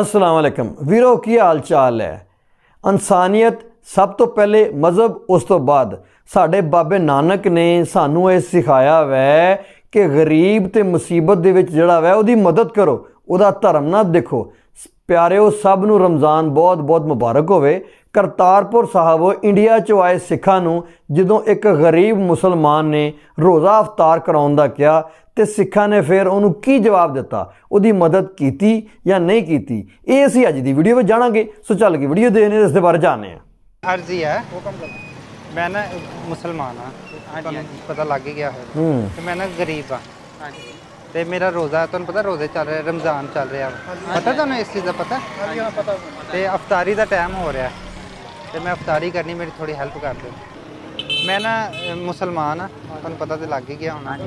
ਅਸਲਾਮ ਵਾਲੇਕਮ ਵੀਰੋ, ਕੀ ਹਾਲ ਚਾਲ ਹੈ? ਇਨਸਾਨੀਅਤ ਸਭ ਤੋਂ ਪਹਿਲੇ ਮਜ਼ਹਬ, ਉਸ ਤੋਂ ਬਾਅਦ। ਸਾਡੇ ਬਾਬੇ ਨਾਨਕ ਨੇ ਸਾਨੂੰ ਇਹ ਸਿਖਾਇਆ ਵੈ ਕਿ ਗਰੀਬ ਤੇ ਮੁਸੀਬਤ ਦੇ ਵਿੱਚ ਜਿਹੜਾ ਵੈ, ਉਹਦੀ ਮਦਦ ਕਰੋ। ਉਹਦਾ ਧਰਮ ਨਾ ਦੇਖੋ। ਪਿਆਰਿਓ ਸਭ ਨੂੰ ਰਮਜ਼ਾਨ ਬਹੁਤ-ਬਹੁਤ ਮੁਬਾਰਕ ਹੋਵੇ। ਕਰਤਾਰਪੁਰ ਸਾਹਿਬ ਇੰਡੀਆ ਚੋਂ ਆਏ ਸਿੱਖਾਂ ਨੂੰ ਜਦੋਂ ਇੱਕ ਗਰੀਬ ਮੁਸਲਮਾਨ ਨੇ ਰੋਜ਼ਾ ਇਫਤਾਰ ਕਰਾਉਣ ਦਾ ਕਿਹਾ ਤੇ ਸਿੱਖਾਂ ਨੇ ਫਿਰ ਉਹਨੂੰ ਕੀ ਜਵਾਬ ਦਿੱਤਾ? ਉਹਦੀ ਮਦਦ ਕੀਤੀ ਜਾਂ ਨਹੀਂ ਕੀਤੀ? ਇਹ ਅਸੀਂ ਅੱਜ ਦੀ ਵੀਡੀਓ ਵਿੱਚ ਜਾਣਾਂਗੇ। ਸੋ ਚੱਲ ਕੇ ਵੀਡੀਓ ਦੇਖਨੇ ਇਸ ਦੇ ਬਾਰੇ ਜਾਣਦੇ ਹਾਂ। ਅਰਜ਼ੀ ਹੈ। ਮੈਂ ਨਾ ਮੁਸਲਮਾਨ ਹਾਂ। ਪਤਾ ਲੱਗ ਗਿਆ ਹੈ। ਤੇ ਮੈਂ ਨਾ ਗਰੀਬ ਹਾਂ। ਤੇ ਮੇਰਾ ਰੋਜ਼ਾ ਤੁਹਾਨੂੰ ਪਤਾ ਰੋਜ਼ੇ ਚੱਲ ਰਿਹਾ ਰਮਜ਼ਾਨ ਚੱਲ ਰਿਹਾ ਵਾ। ਪਤਾ ਤੁਹਾਨੂੰ ਇਸ ਚੀਜ਼ ਦਾ ਪਤਾ ਹਾਂਜੀ ਹਾਂ ਪਤਾ ਤੇ ਅਫਤਾਰੀ ਦਾ ਟਾਈਮ ਹੋ ਰਿਹਾ ਤੇ ਮੈਂ ਅਫਤਾਰੀ ਕਰਨੀ ਮੇਰੀ ਥੋੜੀ ਹੈਲਪ ਕਰ ਦਿਓ ਮੈਂ ਨਾ ਅ, ਮੁਸਲਮਾਨ ਆ ਤੁਹਾਨੂੰ ਪਤਾ ਤੇ ਲੱਗ ਹੀ ਗਿਆ ਹੋਣਾ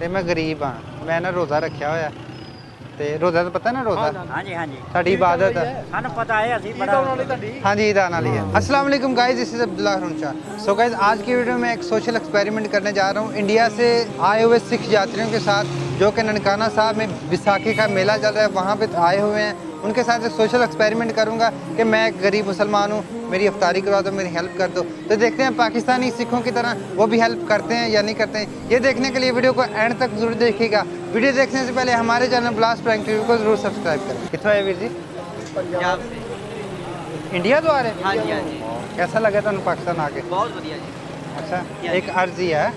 ਤੇ ਮੈਂ ਗਰੀਬ ਆ ਮੈਂ ਨਾ ਰੋਜ਼ਾ ਰੱਖਿਆ ਹੋਇਆ ਤੇ ਰੋਜ਼ਾ ਤਾਂ ਪਤਾ ਨਾ ਰੋਜ਼ਾ ਹਾਂਜੀ ਹਾਂਜੀ ਸਾਡੀ ਇਬਾਦਤ ਆ ਸਾਨੂੰ ਪਤਾ है ਅਸੀਂ बड़ा हाँ जी ईद आना लिया अस्सलाम वालेकुम guys this is Abdullah रुनचा so guys आज की वीडियो में एक सोशल एक्सपेरिमेंट करने जा रहा हूँ इंडिया से आए हुए सिख यात्रियों के साथ جو کہ ننکانہ صاحب میں وساکھی کا میلہ چل رہا ہے وہاں پہ آئے ہوئے ہیں۔ ان کے ساتھ ایک سوشل ایکسپیریمنٹ کروں گا کہ میں ایک غریب مسلمان ہوں میری افطاری کروا دو میری ہیلپ کر دو۔ تو دیکھتے ہیں پاکستانی سکھوں کی طرح وہ بھی ہیلپ کرتے ہیں یا نہیں کرتے ہیں۔ یہ دیکھنے کے لیے ویڈیو کو اینڈ تک ضرور دیکھے گا۔ ویڈیو دیکھنے سے پہلے ہمارے چینل بلاس پرینک ٹی وی کو ضرور سبسکرائب کریں۔ کتنا ہے ویر جی؟ انڈیا تو آ رہے ہیں؟ ہاں جی ہاں جی۔ کیسا لگا تھا پاکستان آ کے بہت بڑھیا جی۔ اچھا ایک عرضی ہے۔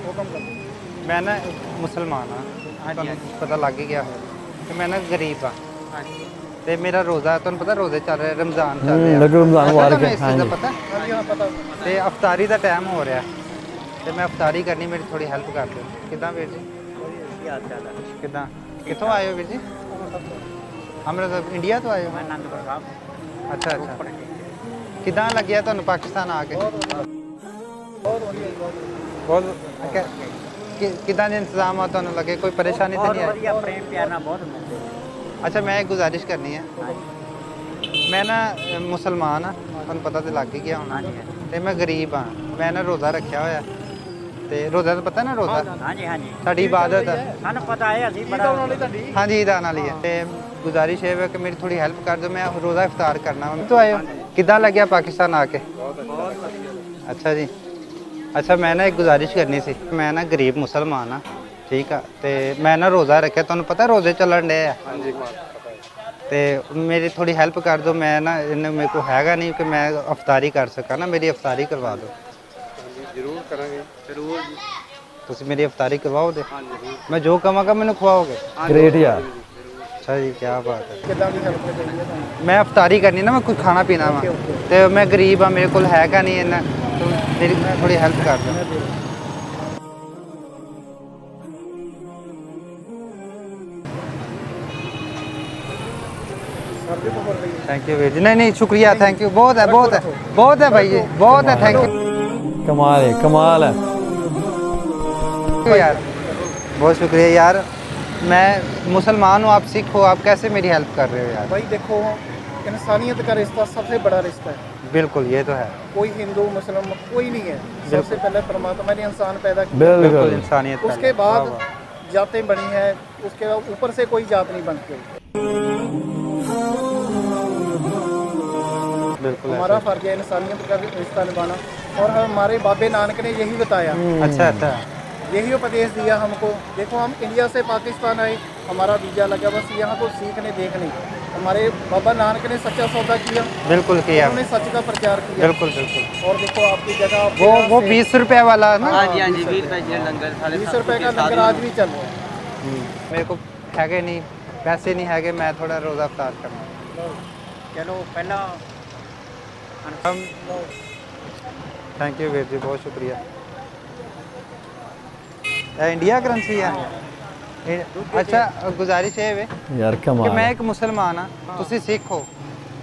میں نا مسلمان ہاں۔ ਤੁਹਾਨੂੰ ਪਤਾ ਲੱਗ ਗਿਆ ਹੋਵੇ ਕਿ ਮੈਂ ਨਾ ਗਰੀਬ ਆ। ਤੇ ਮੇਰਾ ਰੋਜ਼ਾ ਤੁਹਾਨੂੰ ਪਤਾ ਰੋਜ਼ੇ ਚੱਲ ਰਿਹਾ ਰਮਜ਼ਾਨ ਚੱਲ ਰਿਹਾ। ਲੱਗ ਰਮਜ਼ਾਨ ਮੁਬਾਰਕ ਹੈ ਹਾਂਜੀ। ਪਤਾ? ਪਤਾ ਤੇ ਇਫਤਾਰੀ ਦਾ ਟਾਈਮ ਹੋ ਰਿਹਾ। ਤੇ ਮੈਂ ਇਫਤਾਰੀ ਕਰਨੀ ਮੇਰੀ ਥੋੜੀ ਹੈਲਪ ਕਰ ਦਿਓ। ਕਿਦਾਂ ਵੀਰ ਜੀ? ਕਿਦਾਂ? ਕਿੱਥੋਂ ਆਏ ਵੀਰ ਜੀ? ਅਮਰਤ ਇੰਡੀਆ ਤੋਂ ਆਏ ਮੈਂ ਅਨੰਦਪੁਰ ਸਾਹਿਬ। ਅੱਛਾ ਅੱਛਾ। ਕਿਦਾਂ ਲੱਗਿਆ ਤੁਹਾਨੂੰ ਪਾਕਿਸਤਾਨ ਆ ਕੇ? ਬਹੁਤ ਵਧੀਆ ਬਹੁਤ ਕਿਦਾਂ ਦੇ ਇੰਤਜ਼ਾਮ ਆ ਤੁਹਾਨੂੰ ਲੱਗੇ? ਕੋਈ ਪਰੇਸ਼ਾਨੀ ਤਾਂ ਨਹੀਂ ਆਈ? ਬਹੁਤ ਵਧੀਆ ਪ੍ਰੇਮ ਪਿਆਰ ਬਹੁਤ ਮਿਲਦੇ ਅੱਛਾ ਮੈਂ ਇੱਕ ਗੁਜ਼ਾਰਿਸ਼ ਕਰਨੀ ਹੈ ਮੈਂ ਨਾ ਮੁਸਲਮਾਨ ਆ। ਤੁਹਾਨੂੰ ਪਤਾ ਤੇ ਲੱਗ ਗਿਆ ਹੋਣਾ। ਤੇ ਮੈਂ ਗਰੀਬ ਆ। ਮੈਂ ਨਾ ਰੋਜ਼ਾ ਰੱਖਿਆ ਹੋਇਆ। ਤੇ ਰੋਜ਼ਾ ਤਾਂ ਪਤਾ ਨਾ ਰੋਜ਼ਾ? ਹਾਂਜੀ ਹਾਂਜੀ। ਸਾਡੀ ਇਬਾਦਤ ਆ। ਸਾਨੂੰ ਪਤਾ ਹੈ ਅਸੀਂ ਬੜਾ ਹਾਂਜੀ ਈਦਾਂ ਵਾਲੀ ਹੈ ਤੇ ਗੁਜ਼ਾਰਿਸ਼ ਹੈ ਕਿ ਮੇਰੀ ਥੋੜੀ ਹੈਲਪ ਕਰ ਦਿਓ। ਮੈਂ ਰੋਜ਼ਾ ਇਫਤਾਰ ਕਰਨਾ। ਮੈਂ ਤੋਂ ਆਇਆ ਕਿੱਦਾਂ ਲੱਗਿਆ ਪਾਕਿਸਤਾਨ ਆ ਕੇ? ਬਹੁਤ ਅੱਛਾ ਜੀ। ਅੱਛਾ ਮੈਂ ਨਾ ਇੱਕ ਗੁਜ਼ਾਰਿਸ਼ ਕਰਨੀ ਸੀ। ਮੈਂ ਨਾ ਗਰੀਬ ਮੁਸਲਮਾਨ ਆ ਠੀਕ ਆ ਤੇ ਮੈਂ ਨਾ ਰੋਜ਼ਾ ਰੱਖਿਆ। ਤੁਹਾਨੂੰ ਪਤਾ ਰੋਜ਼ੇ ਚੱਲਣ ਡੇ ਆ? ਹਾਂਜੀ ਤੇ ਮੇਰੀ ਥੋੜੀ ਹੈਲਪ ਕਰ ਦਿਓ ਮੈਂ ਨਾ ਇਹਨੇ ਮੇਰੇ ਕੋ ਹੈਗਾ ਨਹੀਂ ਕਿ ਮੈਂ ਅਫਤਾਰੀ ਕਰ ਸਕਾਂ ਨਾ ਮੇਰੀ ਅਫਤਾਰੀ ਕਰਵਾ ਦਿਓ। ਜ਼ਰੂਰ ਕਰਾਂਗੇ। ਜ਼ਰੂਰ। ਤੁਸੀਂ ਮੇਰੀ ਅਫਤਾਰੀ ਕਰਵਾਓਗੇ? ਮੈਂ ਜੋ ਕਵਾਂਗਾ ਮੈਨੂੰ ਖਵਾਓਗੇ? ਗ੍ਰੇਟ ਯਾਰ ਅੱਛਾ ਜੀ ਕੀ ਬਾਤ ਹੈ। ਕਿੱਦਾਂ ਦੀ ਹੈਲਪ ਹੈ ਮੈਂ ਅਫਤਾਰੀ ਕਰਨੀ ਨਾ ਮੈਂ ਕੁਝ ਖਾਣਾ ਪੀਣਾ ਵਾ। ਤੇ ਮੈਂ ਗਰੀਬ ਆ ਮੇਰੇ ਕੋਲ ਹੈਗਾ ਨਹੀਂ ਇੰਨਾ। میری تھوڑی ہیلپ کر دیں تھینک یو جی نہیں نہیں شکریہ تھینک یو بہت ہے بہت ہے بہت ہے بھائی بہت ہے تھینک یو کمال ہے کمال ہے۔ یار بہت شکریہ یار۔ میں مسلمان ہوں آپ سکھ ہو آپ کیسے میری ہیلپ کر رہے ہو یار؟ بھائی دیکھو انسانیت کا رشتہ سب سے بڑا رشتہ ہے۔ بالکل یہ تو ہے۔ کوئی ہندو مسلم کوئی نہیں ہے۔ سب سے پہلے پرماتما نے انسان پیدا کیا۔ انسانیت اس کے بعد جاتیں بنی ہیں اس کے بعد اوپر سے کوئی جات نہیں بنتی۔ بالکل ہمارا فرض ہے انسانیت کا رشتہ نبھانا۔ اور ہمارے بابے نانک نے یہی بتایا۔ اچھا اچھا۔ یہی اپدیش دیا ہم کو۔ دیکھو ہم انڈیا سے پاکستان آئے ہمارا ویزا لگا بس یہاں کو سیکھنے دیکھنے۔ हमारे बाबा नानक ने सच्चा सौदा किया बिल्कुल किया उन्होंने सच का प्रचार किया बिल्कुल बिल्कुल और देखो आपकी जगह वो वो बीस रुपए वाला ना हाँ जी हाँ जी बीस रुपए लंगर बीस रुपए का लंगर आज भी चल रहा है मेरे को हैगे नहीं पैसे नहीं हैगे मैं थोड़ा रोज़ा अफ्तार करना चलो पहला हम थैंक यू वीर जी बहुत शुक्रिया इंडिया करंसी है ਅੱਛਾ ਗੁਜ਼ਾਰਿਸ਼ ਹੈ ਵੇ ਯਾਰ ਕਮਾਲ ਕਿ ਮੈਂ ਇੱਕ ਮੁਸਲਮਾਨ ਆ ਤੁਸੀਂ ਸਿੱਖ ਹੋ।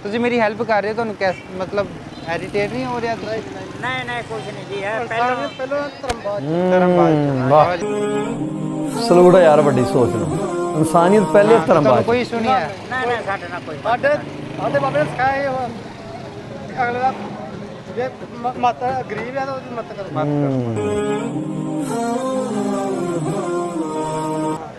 ਤੁਸੀਂ ਮੇਰੀ ਹੈਲਪ ਕਰ ਰਹੇ ਹੋ ਤੁਹਾਨੂੰ ਕਿਸ ਮਤਲਬ ਹੈਰੀਟੇਜ ਨਹੀਂ ਹੋ ਰਿਹਾ? ਤੁਸੀਂ ਨਹੀਂ ਨਹੀਂ ਕੁਝ ਨਹੀਂ ਜੀ ਹੈ ਪਹਿਲਾਂ ਪਹਿਲਾਂ ਧਰਮਬਾਜ ਧਰਮਬਾਜ ਸਲੂਟ ਯਾਰ ਵੱਡੀ ਸੋਚ ਨੂੰ ਇਨਸਾਨੀਅਤ ਪਹਿਲੇ ਧਰਮਬਾਜ ਕੋਈ ਇਸ਼ੂ ਨਹੀਂ ਹੈ? ਨਹੀਂ ਨਹੀਂ ਸਾਡੇ ਨਾਲ ਕੋਈ ਸਾਡੇ ਸਾਡੇ ਬਾਬੇ ਨੇ ਸਿਖਾਇਆ ਅਗਲੇ ਦਾ ਜੇ ਮਾਤਾ ਗਰੀਬ ਹੈ ਤਾਂ ਉਹਦੀ ਮਦਦ ਕਰੋ ਮਦਦ ਕਰੋ।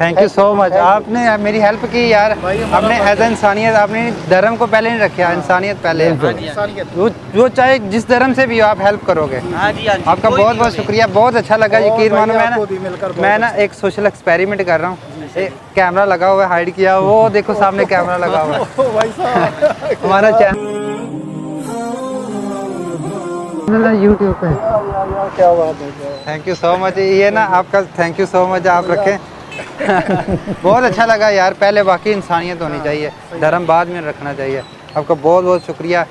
تھینک یو سو مچ آپ نے میری ہیلپ کی یار آپ نے ایز اے انسانیت آپ نے دھرم کو پہلے نہیں رکھا انسانیت پہلے جو چاہے جس دھرم سے بھی ہو آپ ہیلپ کرو گے آپ کا بہت بہت شکریہ بہت اچھا لگا یقین مانو میں نا میں نا ایک سوشل ایکسپیریمنٹ کر رہا ہوں کیمرہ لگا ہوا ہے ہائڈ کیا وہ دیکھو سامنے کیمرہ لگا ہوا ہے ہمارا چینل یوٹیوب پہ تھینک یو سو مچ یہ نا آپ کا تھینک یو سو مچ آپ رکھیں पे क्या बात है क्या थैंक यू सो मच ये ना आपका थैंक यू सो मच आप रखें बहुत अच्छा लगा यार पहले बाकी इंसानियत होनी चाहिए धर्म बाद में रखना चाहिए आपका बहुत बहुत शुक्रिया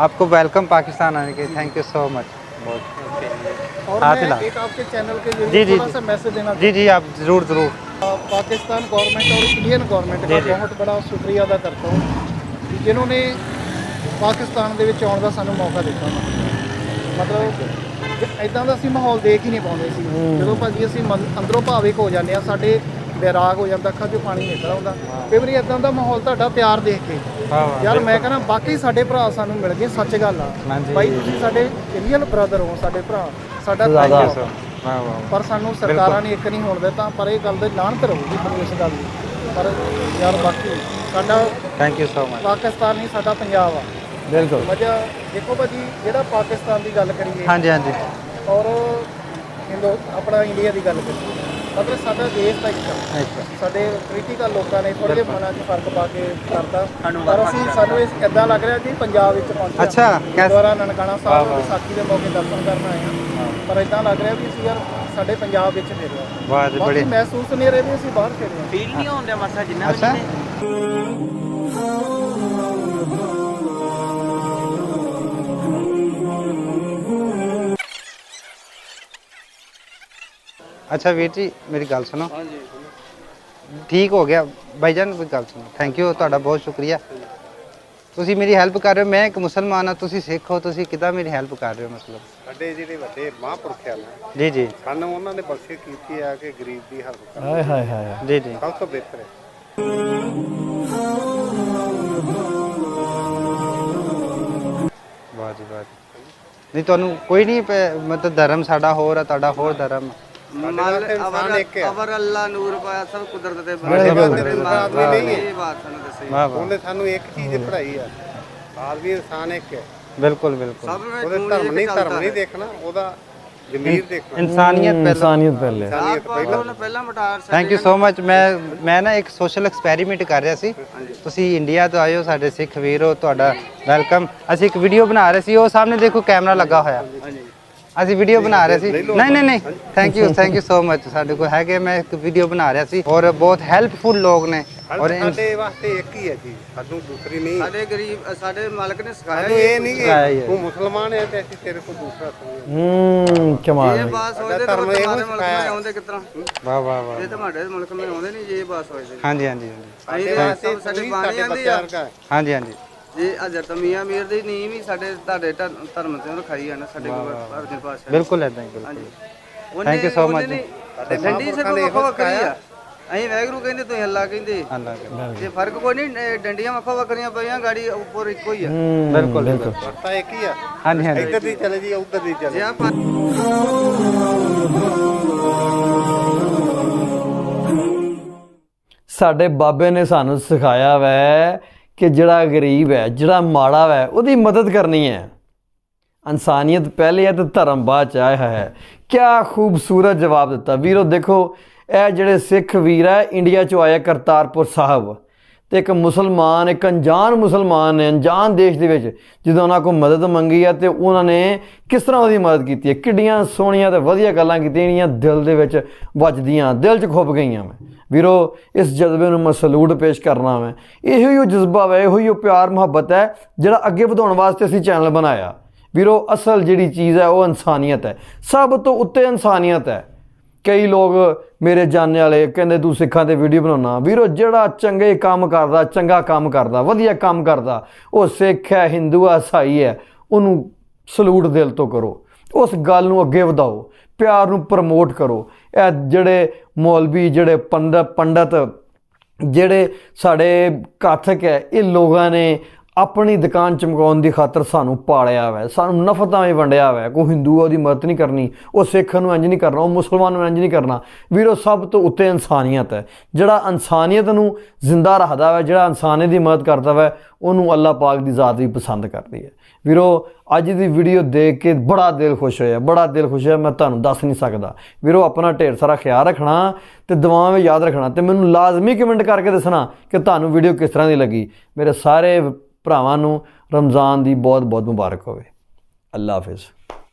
आपको वेलकम पाकिस्तान आने के थैंक यू सो मच बहुत और हाथ मैं हिला। एक आपके चैनल के जी, जरिए जी, थोड़ा जी। सा मैसेज देना जी जी आप ज़रूर ज़रूर चाहता हूँ। पाकिस्तान गवर्नमेंट और इंडियन गवर्नमेंट जी, का जी। बहुत बड़ा शुक्रिया अदा करता हूँ कि जिन्होंने ਪਾਕਿਸਤਾਨ ਦੇ ਵਿੱਚ ਆਉਣ ਦਾ ਸਾਨੂੰ ਮੌਕਾ ਦਿੱਤਾ ਮਤਲਬ ਇਦਾਂ ਦਾ ਅਸੀਂ ਮਾਹੌਲ ਦੇਖ ਹੀ ਨਹੀਂ ਪਾਉਂਦੇ ਸੀ। ਜਦੋਂ ਭਾਜੀ ਅਸੀਂ ਅੰਦਰੋਂ ਭਾਵਿਕ ਹੋ ਜਾਂਦੇ ਆ ਸਾਡੇ ਬੈਰਾਗ ਹੋ ਜਾਂਦਾ ਅੱਖਾਂ 'ਚੋਂ ਪਾਣੀ ਨਿਕਲ ਆਉਂਦਾ ਕਈ ਵਾਰੀ ਇਦਾਂ ਦਾ ਮਾਹੌਲ ਤੁਹਾਡਾ ਪਿਆਰ ਦੇਖ ਕੇ। ਯਾਰ ਮੈਂ ਕਹਿੰਦਾ ਬਾਕੀ ਸਾਡੇ ਭਰਾ ਸਾਨੂੰ ਮਿਲ ਗਏ ਸੱਚ ਗੱਲ ਆ। ਹਾਂਜੀ। ਤੁਸੀਂ ਸਾਡੇ ਰੀਅਲ ਬ੍ਰਦਰ ਹੋ ਸਾਡੇ ਭਰਾ ਸਾਡਾ ਭਾਈ ਹੋ। ਪਰ ਸਾਨੂੰ ਸਰਕਾਰਾਂ ਨੇ ਇੱਕ ਨਹੀਂ ਹੋਣ ਦਿੱਤਾ ਪਰ ਇਹ ਗੱਲ ਦੇ ਲਾਹਨਤ ਰਹੂਗੀ ਤੁਹਾਨੂੰ ਇਸ ਗੱਲ ਦੀ। ਪਰ ਯਾਰ ਬਾਕੀ ਸਾਡਾ thank you so much Pakistan ਸਾਡਾ ਪੰਜਾਬ ਆ। ਬਿਲਕੁਲ। ਮਜ਼ਾ ਦੇਖੋ ਭਾਜੀ ਜਿਹੜਾ ਪਾਕਿਸਤਾਨ ਦੀ ਗੱਲ ਕਰੀਏ। ਹਾਂਜੀ ਹਾਂਜੀ। ਔਰ ਹਿੰਦੋ ਆਪਣਾ ਇੰਡੀਆ ਦੀ ਗੱਲ ਕਰੀਏ। ਮਤਲਬ ਸਾਡਾ ਦੇਸ਼ ਤਾਂ ਇੱਕ ਸਾਡੇ ਪੋਲੀਟੀਕਲ ਲੋਕਾਂ ਨੇ ਥੋੜੇ ਮਨਾਂ 'ਚ ਫ਼ਰਕ ਪਾ ਕੇ ਕਰਤਾ। ਪਰ ਅਸੀਂ ਸਾਨੂੰ ਇਸ ਇਦਾਂ ਲੱਗ ਰਿਹਾ ਕਿ ਪੰਜਾਬ ਵਿੱਚ ਪਹੁੰਚੇ ਅੱਛਾ, ਕੈਸ- ਗੁਰਦੁਆਰਾ ਨਨਕਾਣਾ ਸਾਹਿਬ ਵਿਸਾਖੀ ਦੇ ਮੌਕੇ ਦਰਸ਼ਨ ਕਰਨ ਆਏ ਹਾਂ ਪਰ ਇਦਾਂ ਲੱਗ ਰਿਹਾ ਕਿ ਅਸੀਂ ਯਾਰ ਸਾਡੇ ਪੰਜਾਬ ਵਿੱਚ ਫਿਰ ਵਾਹ ਜੀ ਬੜੀ। ਮਹਿਸੂਸ ਨਹੀਂ ਰਹੇ ਵੀ ਅਸੀਂ ਬਾਹਰ ਫਿਰੇ ਹਾਂ ਫੀਲ ਨਹੀਂ ਹੁੰਦਾ ਮਸਾ ਜਿੰਨਾ ਵੀ ਅੱਛਾ। ਅੱਛਾ ਵੀਰ ਜੀ ਮੇਰੀ ਗੱਲ ਸੁਣੋ। ਹਾਂਜੀ। ਠੀਕ ਹੋ ਗਿਆ। ਭਾਈਜਾਨ ਕੋਈ ਗੱਲ ਸੁਣੋ। ਥੈਂਕ ਯੂ ਤੁਹਾਡਾ ਬਹੁਤ ਸ਼ੁਕਰੀਆ। ਤੁਸੀਂ ਮੇਰੀ ਹੈਲਪ ਕਰ ਰਹੇ ਹੋ। ਮੈਂ ਇੱਕ ਮੁਸਲਮਾਨ ਹਾਂ ਤੁਸੀਂ ਸਿੱਖ ਹੋ ਤੁਸੀਂ ਕਿੱਦਾਂ ਮੇਰੀ ਹੈਲਪ ਕਰ ਰਹੇ ਹੋ ਮਤਲਬ? ਸਾਡੇ ਜਿਹੜੇ ਵੱਡੇ ਮਹਾਂਪੁਰਖ ਆ ਨਾ ਜੀ ਜੀ। ਸਾਨੂੰ ਉਹਨਾਂ ਨੇ ਬਖਸ਼ਿਸ਼ ਕੀਤੀ ਆ ਕਿ ਗਰੀਬ ਦੀ ਹੈਲਪ ਕਰਨਾ ਹਾਏ ਹਾਏ ਹਾਏ। ਜੀ ਜੀ। ਸਭ ਤੋਂ ਬਿਹਤਰ ਹੈ। ਵਾਹ ਜੀ ਵਾਹ। ਨਹੀਂ ਤੁਹਾਨੂੰ ਕੋਈ ਨਹੀਂ ਮਤਲਬ ਧਰਮ ਸਾਡਾ ਹੋਰ ਆ ਤੁਹਾਡਾ ਹੋਰ ਧਰਮ ਸਾਡੇ ਵਾਸਤੇ ਇਨਸਾਨ ਇੱਕ ਹੈ ਅਵਰ ਅੱਲਾ ਨੂਰ ਪਾਇਆ ਸਭ ਕੁਦਰਤ ਦੇ ਸਾਡੇ ਵਾਸਤੇ ਦੂਸਰਾ ਆਦਮੀ ਨਹੀਂ ਹੈ। ਇਹ ਬਾਤ ਸਾਨੂੰ ਦੱਸੀ। ਵਾਹ ਵਾਹ। ਉਹਨੇ ਸਾਨੂੰ ਇੱਕ ਚੀਜ਼ ਪੜਾਈ ਆ। ਆਦਮੀ ਇਨਸਾਨ ਇੱਕ ਹੈ। ਬਿਲਕੁਲ ਬਿਲਕੁਲ। ਸਭ ਵਿੱਚ ਉਹਦੇ ਧਰਮ ਨਹੀਂ ਧਰਮ ਨਹੀਂ ਦੇਖਣਾ ਉਹਦਾ ਜ਼ਮੀਰ ਦੇਖਣਾ। ਇਨਸਾਨੀਅਤ ਪਹਿਲਾਂ। ਇਨਸਾਨੀਅਤ ਪਹਿਲੇ। ਇਨਸਾਨੀਅਤ ਪਹਿਲਾਂ। ਉਹਨੇ ਪਹਿਲਾਂ ਮਟਾਰ ਥੈਂਕ ਯੂ ਸੋ ਮਚ ਮੈਂ ਮੈਂ ਨਾ ਇੱਕ ਸੋਸ਼ਲ ਐਕਸਪੈਰੀਮੈਂਟ ਕਰ ਰਿਹਾ ਸੀ। ਤੁਸੀਂ ਇੰਡੀਆ ਤੋਂ ਆਏ ਹੋ ਸਾਡੇ ਸਿੱਖ ਵੀਰ ਹੋ ਤੁਹਾਡਾ ਵੈਲਕਮ ਅਸੀਂ ਇੱਕ ਵੀਡੀਓ ਬਣਾ ਰਹੇ ਸੀ ਉਹ ਸਾਹਮਣੇ ਦੇਖੋ ਕੈਮਰਾ ਲੱਗਾ ਹੋਇਆ। ਅਸੀਂ ਵੀਡੀਓ ਬਣਾ ਰਹੇ ਸੀ। ਨਹੀਂ ਨਹੀਂ ਨਹੀਂ thank you thank you so much ਸਾਡੇ ਕੋਲ ਹੈਗੇ ਮੈਂ ਇੱਕ ਵੀਡੀਓ ਬਣਾ ਰਿਹਾ ਸੀ ਔਰ ਬਹੁਤ ਹੈਲਪਫੁਲ ਲੋਕ ਨੇ। ਔਰ ਸਾਡੇ ਵਾਸਤੇ ਇੱਕ ਹੀ ਹੈ ਜੀ ਸਾਨੂੰ ਦੂਸਰੀ ਨਹੀਂ। ਸਾਡੇ ਗਰੀਬ ਸਾਡੇ ਮਾਲਕ ਨੇ ਸਿਖਾਇਆ ਇਹ ਨਹੀਂ ਕਿ। ਤੂੰ ਮੁਸਲਮਾਨ ਹੈ ਤੇ ਅਸੀਂ ਤੇਰੇ ਕੋਲ ਦੂਸਰਾ ਸਮਝ ਹੂੰ। ਕਮਾਲ ਇਹ ਹੈ। ਬਾਤ ਸਾਡਾ ਸੋਚਦੇ ਤਾਂ ਇਹੋ ਤੁਹਾਡੇ ਮੁਲਕ। में ਆਉਂਦੇ ਕਿਤਨਾ ਵਾਹ ਵਾਹ ਵਾਹ। ਇਹ ਤੁਹਾਡੇ ਮੁਲਕ में ਆਉਂਦੇ ਨਹੀਂ ਜੇ ਬਾਤ ਸੋਚਦੇ ਹਾਂਜੀ ਹਾਂਜੀ ਹਾਂਜੀ। ਸਾਡੇ ਵਾਸਤੇ ਸਾਡੇ ਬਾਣੀ ਆਂਦੀ ਆ। ਹਾਂਜੀ ਹਾਂਜੀ। ਜੇ ਹਜ਼ਰਤ ਮੀਆਂ ਮੀਰ ਦੀ ਨੀਂਹ ਵੀ ਸਾਡੇ ਤੁਹਾਡੇ ਧਰ- ਧਰਮ ਤੇ ਰਖਾਈ ਆ ਨਾ ਸਾਡੇ ਗੁਰੂ ਅਰਜਨ ਪਾਤਸ਼ਾਹ। ਨੇ। ਬਿਲਕੁਲ ਐਦਾਂ ਹੀ ਬਿਲਕੁਲ। ਉਹਨੇ Thank you so much ਸਾਡੇ ਡੰਡੀ ਨੇ ਵੱਖੋ ਵੱਖਰੀ ਆ। ਅਸੀਂ ਵੈਗਰੂ ਕਹਿੰਦੇ ਤੁਸੀਂ ਅੱਲਾ ਕਹਿੰਦੇ। ਅੱਲਾ ਜੇ ਫ਼ਰਕ ਕੋਈ ਨਹੀਂ ਇਹ ਡੰਡੀਆਂ ਵੱਖੋ ਵੱਖਰੀਆਂ ਪਈਆਂ ਗਾੜੀ ਉੱਪਰ ਇੱਕੋ ਹੀ ਆ। ਹੂੰ, ਬਿਲਕੁਲ, ਬਿਲਕੁਲ। ਰਸਤਾ ਇੱਕ ਹੀ ਆ। ਹਾਂਜੀ ਹਾਂਜੀ। ਇੱਧਰ ਦੀ ਚਲੇ ਜੀ ਉੱਧਰ ਦੀ ਚਲੇ। ਜੇ ਜੀ। ਆਪਾਂ ਸਾਡੇ ਬਾਬੇ ਨੇ ਸਾਨੂੰ ਸਿਖਾਇਆ ਵੈ ਕਿ ਜਿਹੜਾ ਗਰੀਬ ਹੈ, ਜਿਹੜਾ ਮਾੜਾ ਵੈ ਉਹਦੀ ਮਦਦ ਕਰਨੀ ਹੈ। ਇਨਸਾਨੀਅਤ ਪਹਿਲੇ ਹੈ ਤੇ ਧਰਮ ਬਾਅਦ ਚ ਆਇਆ ਹੈ। ਕਿਆ ਖੂਬਸੂਰਤ ਜਵਾਬ ਦਿੱਤਾ। ਵੀਰੋ, ਦੇਖੋ, ਇਹ ਜਿਹੜੇ ਸਿੱਖ ਵੀਰ ਹੈ, ਇੰਡੀਆ ਚੋਂ ਆਏ ਕਰਤਾਰਪੁਰ ਸਾਹਿਬ ਤੇ ਇੱਕ ਮੁਸਲਮਾਨ, ਇੱਕ ਅਣਜਾਣ ਮੁਸਲਮਾਨ ਨੇ, ਅਣਜਾਣ ਦੇਸ਼ ਦੇ ਵਿੱਚ ਜਦੋਂ ਉਹਨਾਂ ਕੋਲ ਮਦਦ ਮੰਗੀ ਹੈ ਤੇ ਉਹਨਾਂ ਨੇ ਕਿਸ ਤਰ੍ਹਾਂ ਉਹਦੀ ਮਦਦ ਕੀਤੀ ਹੈ? ਕਿੱਡੀਆਂ ਸੋਹਣੀਆਂ ਤੇ ਵਧੀਆ ਗੱਲਾਂ ਕੀਤੀਆਂ, ਜਿਹੜੀਆਂ ਦਿਲ ਦੇ ਵਿੱਚ ਵੱਜਦੀਆਂ, ਦਿਲ 'ਚ ਖੁੱਭ ਗਈਆਂ ਮੈਂ। ਵੀਰੋ, ਇਸ ਜਜ਼ਬੇ ਨੂੰ ਮੈਂ ਸਲੂਟ ਪੇਸ਼ ਕਰਨਾ ਮੈਂ ਇਹੋ ਹੀ ਉਹ ਜਜ਼ਬਾ ਹੈ ਇਹੋ ਹੀ ਉਹ ਪਿਆਰ ਮੁਹੱਬਤ ਹੈ, ਜਿਹੜਾ ਅੱਗੇ ਵਧਾਉਣ ਵਾਸਤੇ ਅਸੀਂ ਚੈਨਲ ਬਣਾਇਆ। ਵੀਰੋ, ਅਸਲ ਜਿਹੜੀ ਚੀਜ਼ ਹੈ, ਉਹ ਇਨਸਾਨੀਅਤ ਹੈ। ਸਭ ਤੋਂ ਉੱਤੇ ਇਨਸਾਨੀਅਤ ਹੈ। ਕਈ ਲੋਕ ਮੇਰੇ ਜਾਣਨੇ ਵਾਲੇ ਕਹਿੰਦੇ, ਤੂੰ ਸਿੱਖਾਂ ਤੇ ਵੀਡੀਓ ਬਣਾਉਣਾ। ਵੀਰੋ, ਜਿਹੜਾ ਚੰਗੇ ਕੰਮ ਕਰਦਾ, ਚੰਗਾ ਕੰਮ ਕਰਦਾ, ਵਧੀਆ ਕੰਮ ਕਰਦਾ, ਉਹ ਸਿੱਖ ਹੈ, ਹਿੰਦੂ ਹੈ, ਈਸਾਈ ਹੈ, ਉਹਨੂੰ ਸਲੂਟ ਦਿਲ ਤੋਂ ਕਰੋ। ਉਸ ਗੱਲ ਨੂੰ ਅੱਗੇ ਵਧਾਓ। ਪਿਆਰ ਨੂੰ ਪ੍ਰਮੋਟ ਕਰੋ। ਇਹ ਜਿਹੜੇ ਮੌਲਵੀ, ਜਿਹੜੇ ਪੰਡਤ ਪੰਡਤ, ਜਿਹੜੇ ਸਾਡੇ ਕਾਥਕ ਹੈ, ਇਹ ਲੋਕਾਂ ਨੇ ਆਪਣੀ ਦੁਕਾਨ ਚਮਕਾਉਣ ਦੀ ਖਾਤਰ ਸਾਨੂੰ ਪਾਲਿਆ ਹੋਇਆ ਸਾਨੂੰ ਨਫ਼ਰਤਾਂ ਵਿੱਚ ਵੰਡਿਆ ਹੋਇਆ ਕੋਈ ਹਿੰਦੂ ਉਹਦੀ ਮਦਦ ਨਹੀਂ ਕਰਨੀ, ਉਹ ਸਿੱਖ ਨੂੰ ਇੰਜ ਨਹੀਂ ਕਰਨਾ, ਉਹ ਮੁਸਲਮਾਨ ਨੂੰ ਇੰਜ ਨਹੀਂ ਕਰਨਾ। ਵੀਰੋ, ਸਭ ਤੋਂ ਉੱਤੇ ਇਨਸਾਨੀਅਤ ਹੈ। ਜਿਹੜਾ ਇਨਸਾਨੀਅਤ ਨੂੰ ਜ਼ਿੰਦਾ ਰੱਖਦਾ ਵੈ ਜਿਹੜਾ ਇਨਸਾਨੀਅਤ ਦੀ ਮਦਦ ਕਰਦਾ ਵੈ ਉਹਨੂੰ ਅੱਲਾਹ ਪਾਕ ਦੀ ਜ਼ਾਤ ਵੀ ਪਸੰਦ ਕਰਦੀ ਹੈ। ਵੀਰੋ, ਅੱਜ ਦੀ ਵੀਡੀਓ ਦੇਖ ਕੇ ਬੜਾ ਦਿਲ ਖੁਸ਼ ਹੋਇਆ, ਬੜਾ ਦਿਲ ਖੁਸ਼ ਹੋਇਆ, ਮੈਂ ਤੁਹਾਨੂੰ ਦੱਸ ਨਹੀਂ ਸਕਦਾ। ਵੀਰੋ, ਆਪਣਾ ਢੇਰ ਸਾਰਾ ਖਿਆਲ ਰੱਖਣਾ ਤੇ ਦੁਆਵਾਂ ਵਿੱਚ ਯਾਦ ਰੱਖਣਾ ਤੇ ਮੈਨੂੰ ਲਾਜ਼ਮੀ ਕਮੈਂਟ ਕਰਕੇ ਦੱਸਣਾ ਕਿ ਤੁਹਾਨੂੰ ਵੀਡੀਓ ਕਿਸ ਤਰ੍ਹਾਂ ਦੀ ਲੱਗੀ। ਮੇਰੇ ਸਾਰੇ ਭਰਾਵਾਂ ਨੂੰ ਰਮਜ਼ਾਨ ਦੀ ਬਹੁਤ ਬਹੁਤ ਮੁਬਾਰਕ ਹੋਵੇ। ਅੱਲਾ ਹਾਫਿਜ਼।